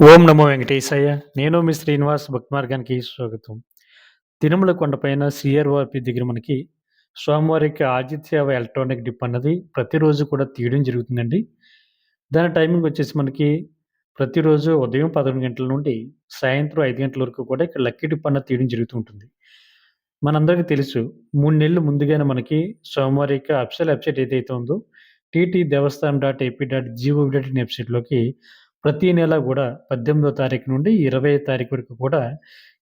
ఓం నమో వెంకటేశయ్య. నేను మీ శ్రీనివాస్ భక్తి మార్గానికి స్వాగతం. తిరుమల కొండపైన సిఆర్ఓపి దగ్గర మనకి సోమవారికి ఆదిత్య ఎలక్ట్రానిక్ డిప్ అన్నది ప్రతిరోజు కూడా తీయడం జరుగుతుందండి. దాని టైమింగ్ వచ్చేసి మనకి ప్రతిరోజు ఉదయం 11 గంటల నుండి సాయంత్రం ఐదు గంటల వరకు కూడా ఇక్కడ లక్కీ డిప్ అన్నది తీయడం జరుగుతూ ఉంటుంది. మనందరికీ తెలుసు మూడు నెలలు ముందుగానే మనకి స్వామివారి యొక్క అఫిషియల్ వెబ్‌సైట్ ఏదైతే ఉందో TT Devasthanam dot AP dot GOV dot in వెబ్‌సైట్‌లోకి ప్రతి నెల కూడా పద్దెనిమిదో తారీఖు నుండి 20వ తారీఖు వరకు కూడా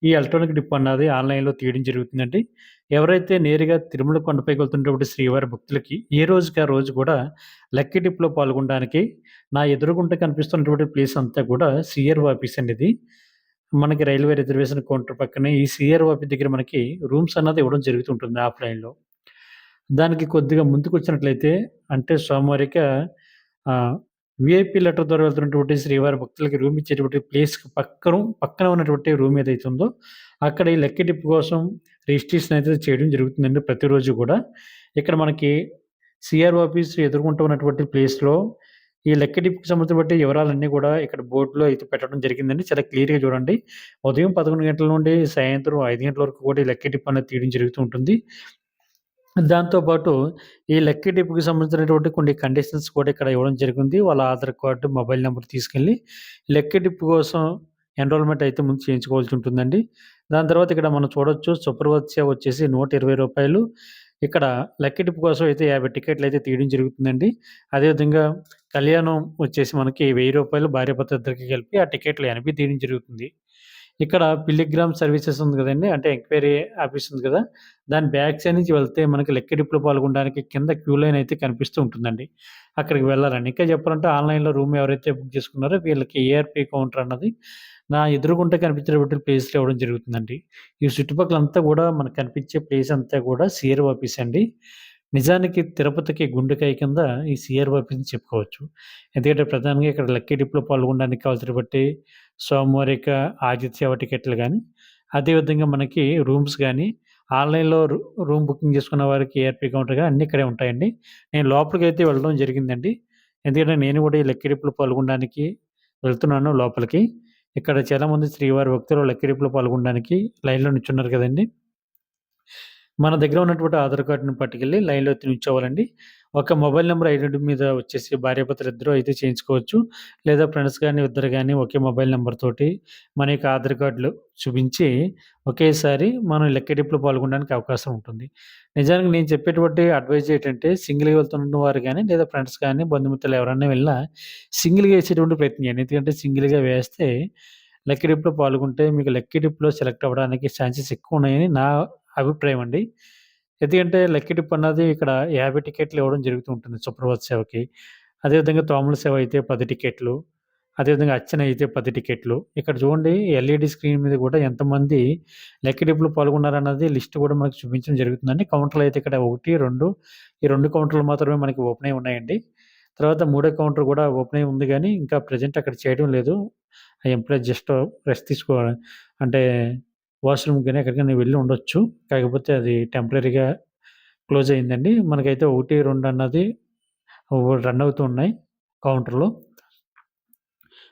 ఈ ఎలక్ట్రానిక్ డిప్ అన్నది ఆన్‌లైన్‌లో తీయడం జరుగుతుందండి. ఎవరైతే నేరుగా తిరుమల కొండపైకి వెళ్తున్నటువంటి శ్రీవారి భక్తులకి ఏ రోజుకి ఆ రోజు కూడా లక్కీ డిప్‌లో పాల్గొనడానికి నా ఎదురుగుంట కనిపిస్తున్నటువంటి ప్లేస్ అంతా కూడా సీఆర్‌ఓ ఆఫీస్ అండి ఇది. మనకి రైల్వే రిజర్వేషన్ కౌంటర్ పక్కనే ఈ సీఆర్‌ఓ ఆఫీస్ దగ్గర మనకి రూమ్స్ అన్నది ఇవ్వడం జరుగుతుంటుంది ఆఫ్‌లైన్‌లో. దానికి కొద్దిగా ముందుకు వచ్చినట్లయితే అంటే సోమవారిక వీఐపీ లెటర్ ద్వారా వెళ్తున్నటువంటి శ్రీవారి భక్తులకి రూమ్ ఇచ్చేటువంటి ప్లేస్‌కి పక్కన పక్కన ఉన్నటువంటి రూమ్ ఏదైతే ఉందో అక్కడ ఈ లక్కీ కోసం రిజిస్ట్రేషన్ అయితే చేయడం జరుగుతుందండి ప్రతిరోజు కూడా ఇక్కడ మనకి సిఆర్ ఆఫీస్ ఎదుర్కొంటూ ఉన్నటువంటి ప్లేస్‌లో ఈ లక్కీ సంబంధించిన సంబంధించినటువంటి వివరాలన్నీ కూడా ఇక్కడ బోర్డులో అయితే పెట్టడం జరిగిందండి. చాలా క్లియర్‌గా చూడండి. ఉదయం 11 గంటల నుండి సాయంత్రం ఐదు గంటల వరకు కూడా ఈ లక్కీ అనేది తీయడం జరుగుతూ ఉంటుంది. దాంతో పాటు ఈ లక్కీ డిప్‌కి సంబంధించినటువంటి కొన్ని కండిషన్స్ కూడా ఇక్కడ ఇవ్వడం జరిగింది. వాళ్ళ ఆధార్ కార్డు మొబైల్ నెంబర్ తీసుకెళ్ళి లక్కీ డిప్ కోసం ఎన్రోల్‌మెంట్ అయితే ముందు చేయించుకోవాల్సి ఉంటుందండి. దాని తర్వాత ఇక్కడ మనం చూడొచ్చు సుప్రభాత్ వచ్చేసి వచ్చేసి రూ. 120 ఇక్కడ లక్కీ డిప్ కోసం అయితే 50 టికెట్లు అయితే తీయడం జరుగుతుందండి. అదేవిధంగా కళ్యాణం వచ్చేసి మనకి వెయ్యి రూపాయలు భార్యాభర్త ఇద్దరికి కలిపి ఆ టికెట్లు 80 తీయడం జరుగుతుంది. ఇక్కడ పిల్లిగ్రామ్ సర్వీసెస్ ఉంది కదండి అంటే ఎంక్వైరీ ఆఫీస్ ఉంది కదా దాని బ్యాక్ సైడ్ నుంచి వెళ్తే మనకి లక్కీ పాల్గొనడానికి కింద క్యూ లైన్ అయితే కనిపిస్తూ ఉంటుందండి. అక్కడికి వెళ్ళాలని ఇంకా చెప్పాలంటే ఆన్‌లైన్‌లో రూమ్ ఎవరైతే బుక్ చేసుకున్నారో వీళ్ళకి ఏఆర్పి కౌంటర్ అన్నది నా ఎదురుగుంట కనిపించేటువంటి ప్లేస్లు ఇవ్వడం జరుగుతుందండి. ఈ చుట్టుపక్కలంతా కూడా మనకు కనిపించే ప్లేస్ అంతా కూడా సీఆర్‌ఓ ఆఫీస్ అండి. నిజానికి తిరుపతికి గుండెకాయ కింద ఈ సీఆర్‌ఓ ఆఫీస్‌ని చెప్పుకోవచ్చు. ఎందుకంటే ప్రధానంగా ఇక్కడ లక్కీ డిప్‌లో పాల్గొనడానికి కావాల్సిన బట్టి సోమవారిక ఆదిత్య సేవ టికెట్లు కానీ అదేవిధంగా మనకి రూమ్స్ కానీ ఆన్‌లైన్‌లో రూ రూమ్ బుకింగ్ చేసుకున్న వారికి ఏఆర్‌పీ కౌంటర్ కానీ అన్నీ ఇక్కడే ఉంటాయండి. నేను లోపలికి అయితే వెళ్ళడం జరిగిందండి. ఎందుకంటే నేను కూడా ఈ లక్కీ పాల్గొనడానికి వెళ్తున్నాను లోపలికి. ఇక్కడ చాలామంది శ్రీవారి భక్తులు లక్కీ పాల్గొనడానికి లైన్‌లో నిల్చున్నారు కదండీ! మన దగ్గర ఉన్నటువంటి ఆధార్ కార్డును పట్టుకెళ్ళి లైన్‌లో అయితే నిల్చోవాలండి. ఒక మొబైల్ నెంబర్ ఐడెంటిటీ మీద వచ్చేసి భార్యాభర్తలు ఇద్దరు అయితే చేయించుకోవచ్చు. లేదా ఫ్రెండ్స్ కానీ ఇద్దరు కానీ ఒకే మొబైల్ నెంబర్తోటి మన యొక్క ఆధార్ కార్డులు చూపించి ఒకేసారి మనం లక్కీ పాల్గొనడానికి అవకాశం ఉంటుంది. నిజానికి నేను చెప్పేటువంటి అడ్వైజ్ ఏంటంటే సింగిల్‌గా వెళ్తున్న వారు కానీ లేదా ఫ్రెండ్స్ కానీ బంధుమిత్రులు ఎవరైనా వెళ్ళినా సింగిల్‌గా వేసేటువంటి ప్రయత్నం చేయండి. ఎందుకంటే సింగిల్‌గా వేస్తే లెక్కెడిప్పులో డిప్‌లో పాల్గొంటే మీకు లెక్కెడిప్పులో డిప్‌లో సెలెక్ట్ అవ్వడానికి ఛాన్సెస్ ఎక్కువ ఉన్నాయని నా అభిప్రాయం అండి. ఎందుకంటే లక్కీ డిప్ అన్నది ఇక్కడ 50 టికెట్లు ఇవ్వడం జరుగుతూ ఉంటుంది సుప్రభాత్ సేవకి. అదేవిధంగా తోముల సేవ అయితే పది టికెట్లు. అదేవిధంగా అర్చన అయితే పది టికెట్లు. ఇక్కడ చూడండి ఎల్ఈడీ స్క్రీన్ మీద కూడా ఎంతమంది లక్కీ పాల్గొన్నారన్నది లిస్ట్ కూడా మనకు చూపించడం జరుగుతుందండి. కౌంటర్‌లు అయితే ఇక్కడ 1, 2 ఈ రెండు కౌంటర్‌లు మాత్రమే మనకి ఓపెన్ అయ్యి ఉన్నాయండి. తర్వాత మూడో కౌంటర్ కూడా ఓపెన్ అయ్యి ఉంది కానీ ఇంకా ప్రెజెంట్ అక్కడ చేయడం లేదు. ఆ ఎంప్లాయీ జస్ట్ రెస్ట్ తీసుకో అంటే వాష్‌రూమ్‌కి కానీ ఎక్కడికైనా వెళ్ళి ఉండొచ్చు. కాకపోతే అది టెంపరీగా క్లోజ్ అయిందండి. మనకైతే 1, 2 అన్నది రన్ అవుతూ ఉన్నాయి కౌంటర్లో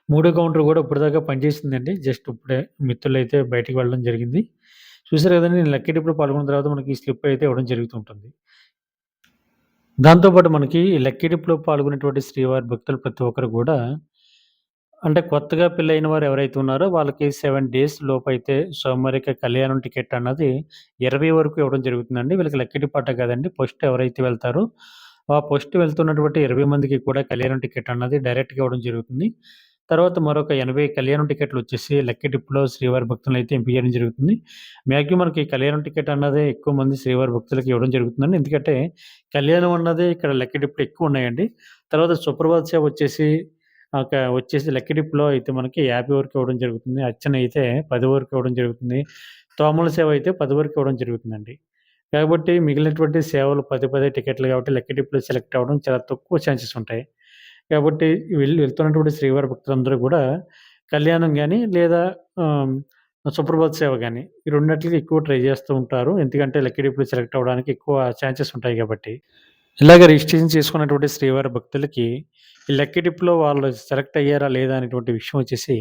మూడో కౌంటర్ కూడా ఇప్పటిదాకా పనిచేసిందండి. జస్ట్ ఇప్పుడే మిత్రులైతే బయటికి వెళ్ళడం జరిగింది. చూసారు కదండి నేను లక్కీ పాల్గొన్న తర్వాత మనకి స్లిప్ అయితే ఇవ్వడం జరుగుతూ ఉంటుంది. దాంతో పాటు మనకి ఈ పాల్గొనేటువంటి శ్రీవారి భక్తులు ప్రతి ఒక్కరు కూడా అంటే కొత్తగా పెళ్ళైన వారు ఎవరైతే ఉన్నారో వాళ్ళకి 7 డేస్ లోపైతే స్వామివారికి కళ్యాణం టికెట్ అన్నది 20 వరకు ఇవ్వడం జరుగుతుందండి. వీళ్ళకి లక్కీ డిపాట కాదండి. ఫస్ట్ ఎవరైతే వెళ్తారో ఆ ఫస్ట్ వెళ్తున్నటువంటి 20 మందికి కూడా కళ్యాణం టికెట్ అన్నది డైరెక్ట్‌గా ఇవ్వడం జరుగుతుంది. తర్వాత మరొక 80 కళ్యాణం టికెట్లు వచ్చేసి లక్కీ డిప్‌లో శ్రీవారి భక్తులనైతే ఎంపిక చేయడం జరుగుతుంది. మాక్సిమం మనకి కళ్యాణం టికెట్ అన్నది ఎక్కువ మంది శ్రీవారి భక్తులకి ఇవ్వడం జరుగుతుందండి. ఎందుకంటే కళ్యాణం అన్నది ఇక్కడ లక్కీ డిప్‌లో ఎక్కువ ఉన్నాయండి. తర్వాత సుప్రభాత్ సేవ వచ్చేసి ఒక వచ్చేసి లెక్కడిప్పులో డిప్‌లో అయితే మనకి 50 వరకు ఇవ్వడం జరుగుతుంది. అర్చన అయితే పది వరకు ఇవ్వడం జరుగుతుంది. తోముల సేవ అయితే పది వరకు ఇవ్వడం జరుగుతుందండి. కాబట్టి మిగిలినటువంటి సేవలు పది పదే టికెట్లు కాబట్టి లెక్కడిప్పులో సెలెక్ట్ అవ్వడం చాలా తక్కువ ఛాన్సెస్ ఉంటాయి. కాబట్టి వెళ్ళి వెళ్తున్నటువంటి శ్రీవారి భక్తులందరూ కూడా కళ్యాణం కానీ లేదా ఆహ్, సుప్రభాత్ సేవ కానీ ఈ రెండింటికి ఎక్కువ ట్రై చేస్తూ ఉంటారు. ఎందుకంటే లక్కీ డిప్‌లో సెలెక్ట్ అవ్వడానికి ఎక్కువ ఛాన్సెస్ ఉంటాయి కాబట్టి. ఇలాగ రిజిస్ట్రేషన్ చేసుకున్నటువంటి శ్రీవారి భక్తులకి ఈ లెక్క టిప్లో వాళ్ళు సెలెక్ట్ అయ్యారా లేదా అనేటువంటి విషయం వచ్చేసి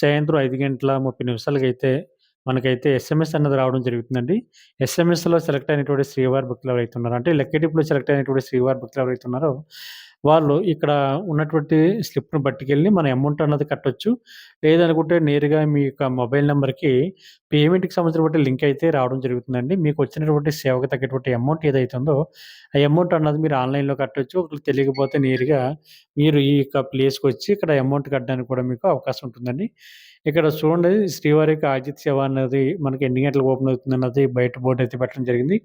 సాయంత్రం ఐదు గంటల 30 నిమిషాలకైతే మనకైతే ఎస్ఎంఎస్ అన్నది రావడం జరుగుతుందండి. ఎస్ఎంఎస్‌లో సెలెక్ట్ అయినటువంటి శ్రీవారి భక్తులు ఎవరైతే ఉన్నారో అంటే లక్కీ టిప్లో సెలెక్ట్ అయినటువంటి శ్రీవారి భక్తులు ఎవరైతే ఉన్నారో వాళ్ళు ఇక్కడ ఉన్నటువంటి స్లిప్‌ని పట్టుకెళ్ళి మన అమౌంట్ అన్నది కట్టొచ్చు. లేదనుకుంటే నేరుగా మీ యొక్క మొబైల్ నెంబర్కి పేమెంట్‌కి సంబంధించినటువంటి లింక్ అయితే రావడం జరుగుతుందండి. మీకు వచ్చినటువంటి సేవకు తగ్గటువంటి అమౌంట్ ఏదైతే ఉందో, ఆ అమౌంట్ అన్నది మీరు ఆన్‌లైన్‌లో కట్టొచ్చు. ఒకరికి తెలియకపోతే నేరుగా మీరు ఈ యొక్క ప్లేస్కి వచ్చి ఇక్కడ అమౌంట్ కట్టడానికి కూడా మీకు అవకాశం ఉంటుందండి. ఇక్కడ చూడండి శ్రీవారి యొక్క ఆతిథ్య సేవ అనేది మనకి ఎన్ని గంటలకు ఓపెన్ అవుతుంది అన్నది బయట బోర్డు అయితే పెట్టడం జరిగింది.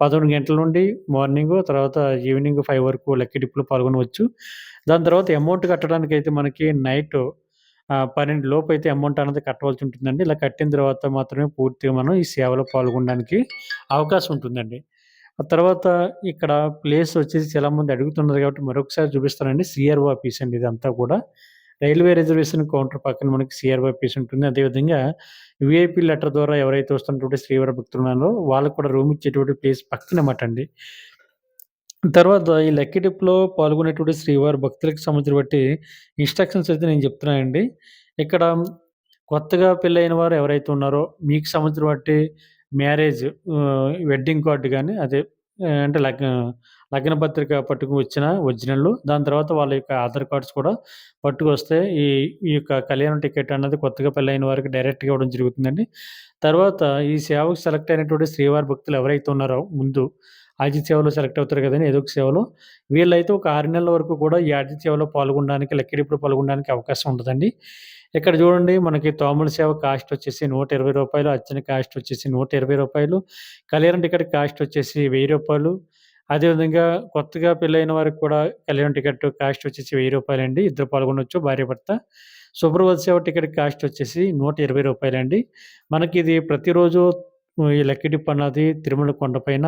11 గంటల నుండి మార్నింగ్ తర్వాత ఈవినింగ్ ఫైవ్ వరకు లక్కీ పాల్గొనవచ్చు. దాని తర్వాత అమౌంట్ కట్టడానికి అయితే మనకి నైట్ పన్నెండు లోపు అయితే అమౌంట్ అనేది కట్టవలసి ఉంటుందండి. ఇలా కట్టిన తర్వాత మాత్రమే పూర్తిగా మనం ఈ సేవలో పాల్గొనడానికి అవకాశం ఉంటుందండి. ఆ తర్వాత ఇక్కడ ప్లేస్ వచ్చేసి చాలామంది అడుగుతున్నారు కాబట్టి మరొకసారి చూపిస్తానండి. సిఆర్ఓ ఆఫీస్ అండి ఇదంతా కూడా. రైల్వే రిజర్వేషన్ కౌంటర్ పక్కన మనకి సీఆర్ఓ ఆఫీస్ ఉంటుంది. అదేవిధంగా వీఐపీ లెటర్ ద్వారా ఎవరైతే వస్తున్నటువంటి శ్రీవారి భక్తులు ఉన్నారో వాళ్ళకి కూడా రూమ్ ఇచ్చేటువంటి ప్లేస్ పక్కనమాట అండి. తర్వాత ఈ లక్కీ డిప్‌లో పాల్గొనేటువంటి శ్రీవారి భక్తులకు సంబంధించిన బట్టి ఇన్‌స్ట్రక్షన్స్ అయితే నేను చెప్తున్నానండి. ఇక్కడ కొత్తగా పెళ్ళైన వారు ఎవరైతే ఉన్నారో మీకు సంబంధించిన బట్టి మ్యారేజ్ వెడ్డింగ్ కార్డు కానీ అదే అంటే లగ్ లగ్న పత్రిక వచ్చిన ఒరిజినల్లు. దాని తర్వాత వాళ్ళ యొక్క ఆధార్ కార్డ్స్ కూడా పట్టుకొస్తే ఈ ఈ యొక్క కళ్యాణం టికెట్ అన్నది కొత్తగా పెళ్ళైన వారికి డైరెక్ట్‌గా ఇవ్వడం జరుగుతుందండి. తర్వాత ఈ సేవకు సెలెక్ట్ అయినటువంటి శ్రీవారి భక్తులు ఎవరైతే ఉన్నారో ముందు ఆతిథ్య సేవలో సెలెక్ట్ అవుతారు కదండి ఏదో ఒక సేవలో. వీళ్ళైతే ఒక ఆరు నెలల వరకు కూడా ఈ ఆతిథ్య సేవలో పాల్గొనడానికి లెక్కడిప్పుడు పాల్గొనడానికి అవకాశం ఉంటుందండి ఇక్కడ చూడండి మనకి తోముల సేవ కాస్ట్ వచ్చేసి నూట ఇరవై రూపాయలు అర్చన కాస్ట్ వచ్చేసి నూట ఇరవై రూపాయలు కళ్యాణం టికెట్ కాస్ట్ వచ్చేసి వెయ్యి రూపాయలు అదేవిధంగా కొత్తగా పెళ్ళైన వారికి కూడా కళ్యాణం టికెట్ కాస్ట్ వచ్చేసి రూ. 1000 అండి. ఇద్దరు పాల్గొనొచ్చు భార్యాభర్త. శుభ్రవతి సేవ టికెట్ కాస్ట్ వచ్చేసి రూ. 120 అండి. మనకిది ప్రతిరోజు ఈ లక్కీ అన్నది తిరుమల కొండపైన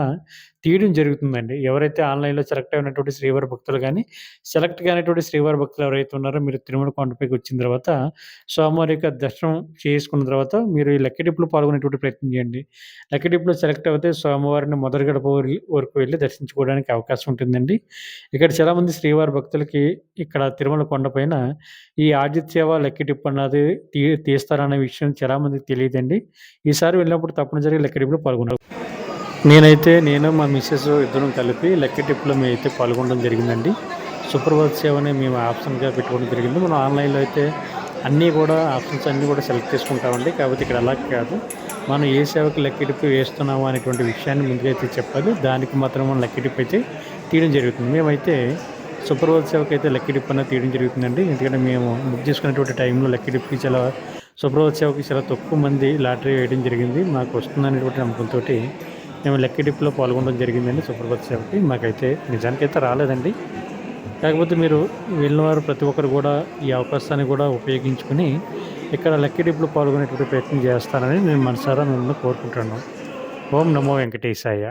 తీయడం జరుగుతుందండి. ఎవరైతే ఆన్‌లైన్‌లో సెలెక్ట్ అయినటువంటి శ్రీవారి భక్తులు కానీ సెలెక్ట్ కానిటువంటి శ్రీవారి భక్తులు ఎవరైతే ఉన్నారో మీరు తిరుమల కొండపైకి వచ్చిన తర్వాత స్వామివారి యొక్క దర్శనం చేసుకున్న తర్వాత మీరు ఈ లక్కిడిప్లో పాల్గొనేటువంటి ప్రయత్నం చేయండి. లక్కిడిప్లో సెలెక్ట్ అయితే స్వామివారిని మొదటి గడప వరి వరకు వెళ్ళి దర్శించుకోవడానికి అవకాశం ఉంటుందండి. ఇక్కడ చాలామంది శ్రీవారి భక్తులకి ఇక్కడ తిరుమల కొండపైన ఈ ఆదిత్య సేవ లక్కీ అన్నది తీ తీస్తారనే విషయం చాలామందికి తెలియదండి ఈసారి వెళ్ళినప్పుడు తప్పనిసరిగా లక్కీ పాల్గొన్నారు నేనైతే నేను మా మిస్సెస్ ఇద్దరం కలిపి లక్కీ మేము అయితే పాల్గొనడం జరిగిందండి. సుప్రభాత సేవని మేము ఆప్షన్‌గా పెట్టుకోవడం జరిగింది. మనం ఆన్‌లైన్‌లో అయితే అన్నీ కూడా ఆప్షన్స్ అన్నీ కూడా సెలెక్ట్ చేసుకుంటామండి. కాకపోతే ఇక్కడ అలా కాదు. మనం ఏ సేవకి లక్కీ డిప్ వేస్తున్నాము అనేటువంటి విషయాన్ని ముందుగా అయితే చెప్పాలి. దానికి మాత్రం మనం లక్కీ అయితే తీయడం జరుగుతుంది. మేమైతే సుప్రభాత సేవకు అయితే డిప్ అనేది తీయడం జరుగుతుందండి. ఎందుకంటే మేము బుక్ చేసుకునేటువంటి టైంలో లక్కీ చాలా సుప్రభాత సేవకి చాలా తక్కువ మంది లాటరీ వేయడం జరిగింది. మాకు వస్తుందనేటువంటి నమ్మకంతో మేము లక్కీ డిప్‌లో పాల్గొనడం జరిగిందండి సుప్రభాత్ సేవకి. మాకైతే నిజానికైతే రాలేదండి. కాకపోతే మీరు వెళ్ళినవారు ప్రతి ఒక్కరు కూడా ఈ అవకాశాన్ని కూడా ఉపయోగించుకొని ఇక్కడ లక్కీ డిప్‌లో పాల్గొనేటువంటి ప్రయత్నం చేస్తారని నేను మనసారా మిమ్మల్ని కోరుకుంటున్నాను. ఓం నమో వెంకటేశాయ.